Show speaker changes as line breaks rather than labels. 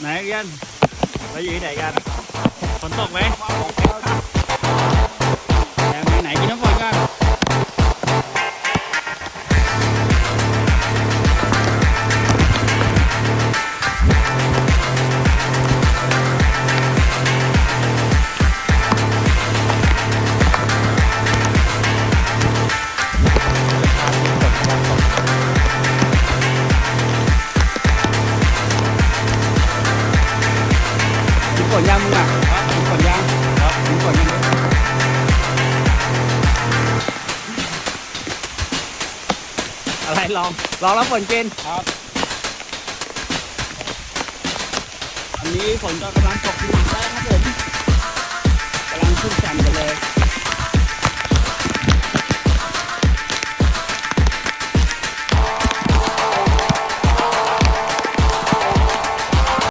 ไหนกันเราอยู่ที่ไหนกันฝนตกไหม นฝนยังมึงอะกินฝนยังกินฝนยังอะไรลองลองแล้วฝนกิน
ครับ
อันนี้ฝนก็กำลังตกห